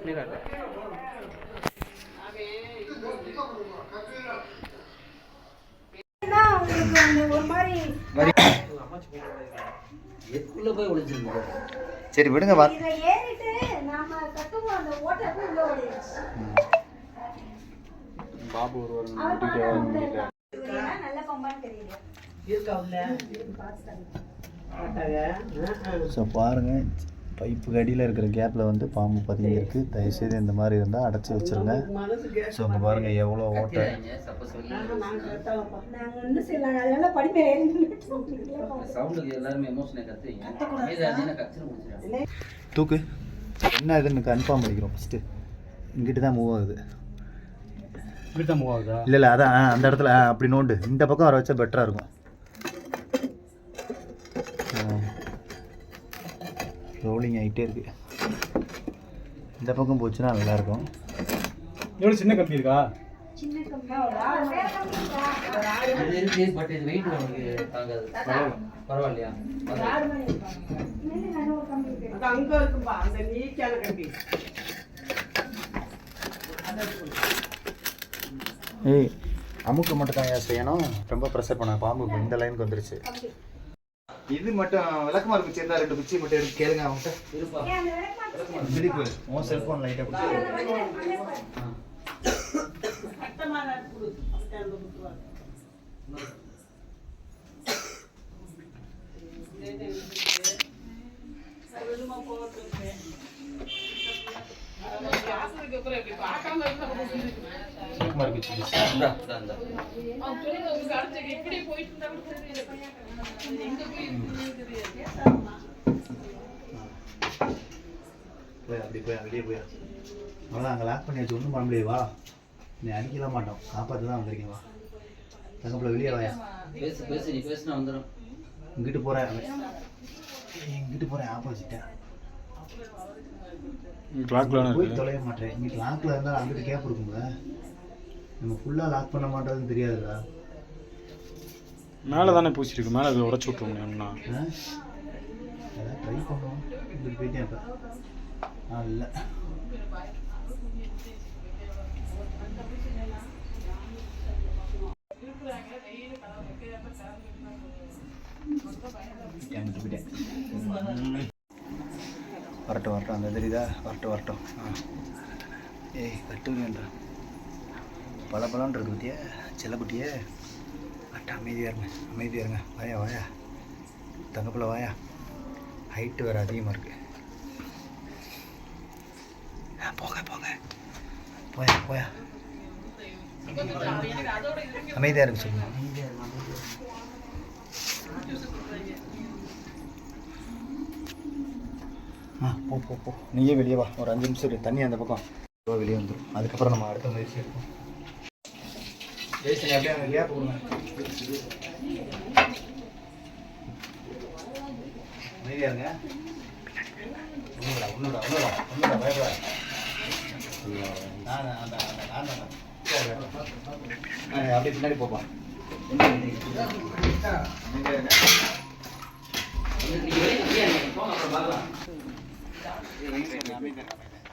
உங்களுக்கு அந்த ஒரு மாதிரி எதுக்குள்ள போய் ஒளிஞ்சிருந்தது சரி விடுங்க வா. பாபு ஒருவர் அவர் பார்த்தா உள்ள இருக்கான். இவருன்னா நல்ல பம்பான்னு தெரியல ஸோ பாருங்கள் பைப்பு அடியில் இருக்கிற கேப்பில் வந்து பாம்பு பதுங்கி இருக்குது தயவுசெய்து இந்த மாதிரி இருந்தால் அடைச்சி வச்சிருங்க. ஸோ இங்கே பாருங்கள் எவ்வளோ ஓட்டை. தூக்கு. என்ன இதுன்னு கன்ஃபார்ம் பண்ணிக்கிறோம் ஃபஸ்ட்டு இங்கிட்டு தான் மூவ் ஆகுது. வீட்டை மூவ் ஆகுதா? இல்லை இல்லை அதான் அந்த இடத்துல அப்படி நோண்டு. இந்த பக்கம் வர வச்சா பெட்டராக இருக்கும். ரோலிங் ஆகிட்டே இருக்கு. இந்த பக்கம் போச்சுன்னா நல்லாயிருக்கும். எவ்வளோ சின்ன கம்பி இருக்கா? பரவாயில்லையா அங்க இருக்கும்பா அந்த நீட்டான கம்பி ஏய் அமுக்கு மட்டும் தான் செய்யணும். ரொம்ப ப்ரெஷர் பண்ண பாம்பு இந்த லைனுக்கு வந்துருச்சு. இது மட்டும் விளக்கமா இருக்கு இருந்தா ரெண்டு குச்சி மட்டும் எடுத்து கேளுங்க அவங்ககிட்ட. திலீப் உன் செல்ஃபோன் லைட்டாக கொடுத்து சட்டமான கொடு அதுக்கு அந்த குத்துவாங்க வெளிமா போகிறது பார்க்காம இருந்தா விளக்கமா இருக்கு இந்தா இந்தா இந்தா போய் அப்படி போய் வெளியே போய். அவ்வளோதான் அங்கே லாக் பண்ணி வச்சு ஒன்றும் பண்ண முடியாது. வா. நீ அடிக்கலாம் மாட்டோம். காப்பாற்ற தான் வந்திருக்கேன் வா. தங்கப்பில் வெளியே வாயா. பேசு பேசு நீ பேசினா வந்துடும் இங்கிட்டு போகிறேன் இங்கிட்டு போகிறேன் ஆப்போசிட்டா கிளாக்ல போய் தொலைய மாட்டேன். இங்கிட்டு லாக்கில் இருந்தால் அங்கிட்டு கேப் இருக்கும்ல நம்ம ஃபுல்லாக லாக் பண்ண மாட்டோம்னு தெரியாதுடா. மேலே தானே பூசிருக்கு. மேலே அதை உடச்சி விட்ருவோம் ஒன்றா ட்ரை பண்ணுவோம் இங்கிட்டு போயிட்டேன் இப்போ ஆ இல்லை. என்கிட்ட போயிட்டேன் வரட்டும் வரட்டும். அந்த தெரியுதா? வரட்டும் வரட்டும். ஆ. ஏய் கட்டுங்கன்றா பல பலன் இருக்கு பத்தியா செல்லக்குட்டியே அட்டா அமைதியாக இருங்க. அமைதியாக இருங்க. வாயா வாயா. தங்கப்பில் வாயா. ஹைட்டு வேறு அதிகமாக இருக்குது ஆ, போங்க போங்க. போயா போயா. அமைதியாக இருக்கு சொல்லுங்க. அமைதியாக ஆ போ போ போ. நீயே வெளியே வா. ஒரு அஞ்சு நிமிஷம் தண்ணி அந்த பக்கம். வெளியே வந்துடும் அதுக்கப்புறம் நம்ம அடுத்த முயற்சி எடுப்போம். ஜெய்சன் அப்படியே அங்கே கேப் கொடுங்க அமைதியா இருங்க ஒண்ணுடா ஒண்ணுடா ஒண்ணுடா. நான் அந்த நான் தான் அப்படியே பின்னாடி போப்பா அமைதியா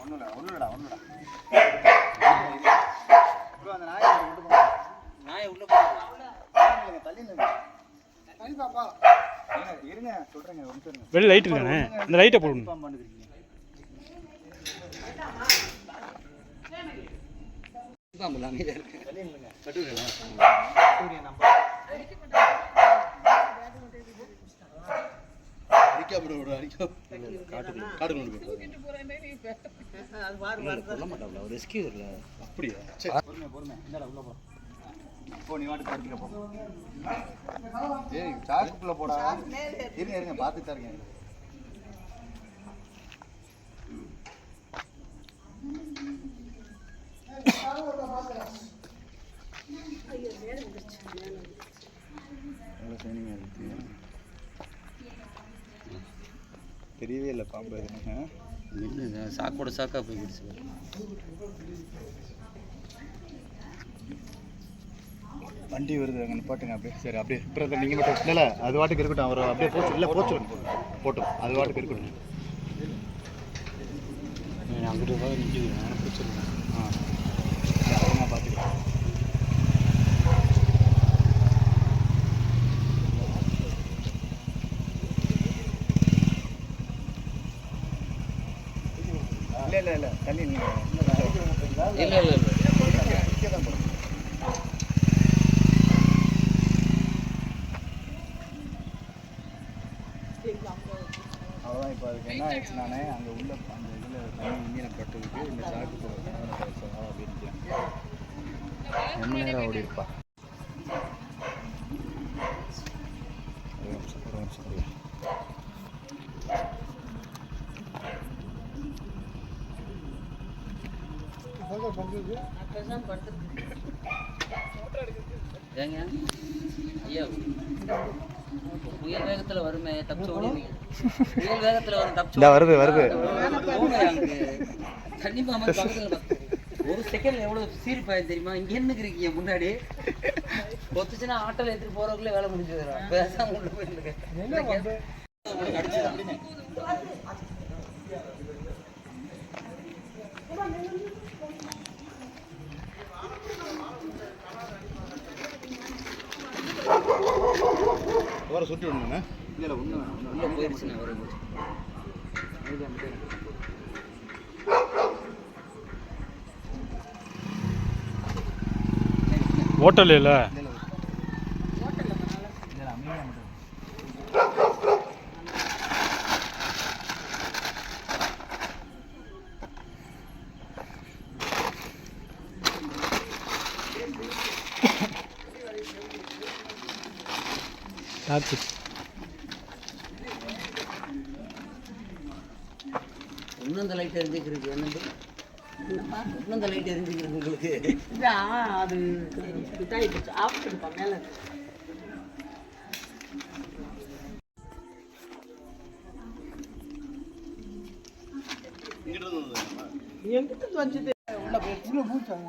ஒன்றுடா ஒன்றுடா வெளியே நாயை உள்ள. வெளியே லைட் இருக்கானே? இந்த லைட்டை போடணும். அப்படியா? பொறுமை பொறுமை இந்தாடா உள்ள போ போ நீ வாட்டு படுத்துக்க போ. ஏய் சாக்குக்குள்ள போடா. இருங்க இருங்க பார்த்து தரீங்க தெரியவே இல்லை பாம்பு சாக்கோட சாக்கா போய்கிடுச்சு வண்டி வருது அங்கே நிப்பாட்டுங்க அப்படியே சரி அப்படியே அப்புறம் நீங்கள் மட்டும் இல்லை அது வாட்டுக்கு இருக்கட்டும் அவர் அப்படியே போச்சு இல்லை போச்சு போட்டும் அது வாட்டுக்கு இருக்கட்டும். அங்கிட்டு போய் நிற்கிது எனக்கு பிடிச்சிருக்கேன் ஆ. நான் பார்த்துக்கிறேன். இல்லை இல்லை இல்லை தண்ணி இல்ல இல்ல இல்ல. தான் என்ன அங்கே உள்ள அந்த இதில் தண்ணி மீனை பட்டதுக்கு இந்த சாக்கு அப்படின்னு ரொம்ப நேரம் ஓடி இருப்பா ஒரு நிமிஷம் ஒரு நிமிஷம். ஏங்க? ஐயா. புயல் வேகத்துல வருமே தப்பிச்சு ஓடிடுவீங்க புயல் வேகத்துல வரும் தப்பிச்சு வருது, வருது. போங்க அங்க. தண்ணி பாம்பு பக்கத்துல பா- ஒரு செகண்ட்ல எவ்வளவு சீரி பாயம் தெரியுமா? இங்க என்ன இருக்கீங்க முன்னாடி? கொத்துச்சுன்னா ஆட்டோல எடுத்துட்டு போறவங்களே வேலை முடிஞ்சது பேசாம உள்ள போயிருந்துங்க வர சுட்டி விடணுண்ணே இல்லை இல்லை ஒன்று உள்ள போயிருச்சுண்ணே வரும் ஹோட்டல் இல்லை? ஆச்சு இன்னும் இந்த லைட் எரிஞ்சுக்கிறது என்னது இன்னும் இந்த லைட் எரிஞ்சுக்கிறது உங்களுக்கு? அது இதாகிடுச்சு ஆஃப் பண்ணிப்பா மேலே எங்கிட்ட வச்சுட்டு உள்ள போய் உள்ள பூச்சாங்க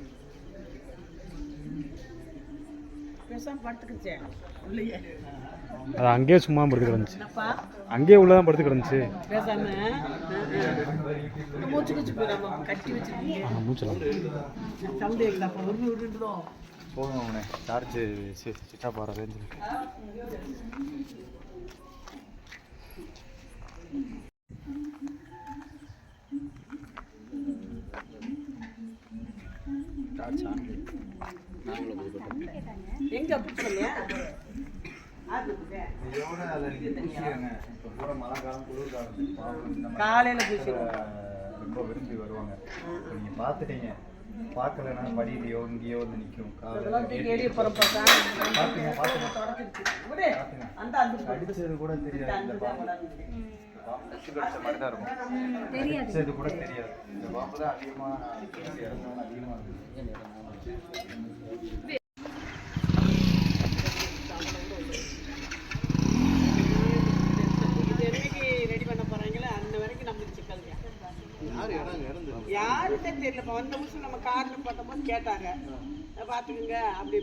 பேசாம அது அங்கேயே சும்மா படுத்து கிடந்துச்சு அங்கேயே உள்ளதான் படுத்து கிடந்துச்சு பேசாம மூச்சு குச்சி போயிடாம கட்டி வச்சிருக்கீங்க. மூச்சலாம் சவுண்டு அப்போ விட்டுட்டோம் போதும் அவனே சார்ஜ் சிட்டா போகிற ரேஞ்சில் அப்படி சொல்லியா மழை காலம் குளிர் காலம் காலையில ரொம்ப விரும்பி வருவாங்க. நீங்க பார்த்துட்டீங்க. பார்க்கலன்னா படியிலையோ இங்கேயோ வந்து நிற்கும். அடிச்சது கூட தெரியாது அடிச்சது கூட தெரியாது. இந்த பாம்பு தான் அதிகமாக அதிகமாக இருக்கும் கேட்டாங்க. பாத்துக்கோங்க அப்படி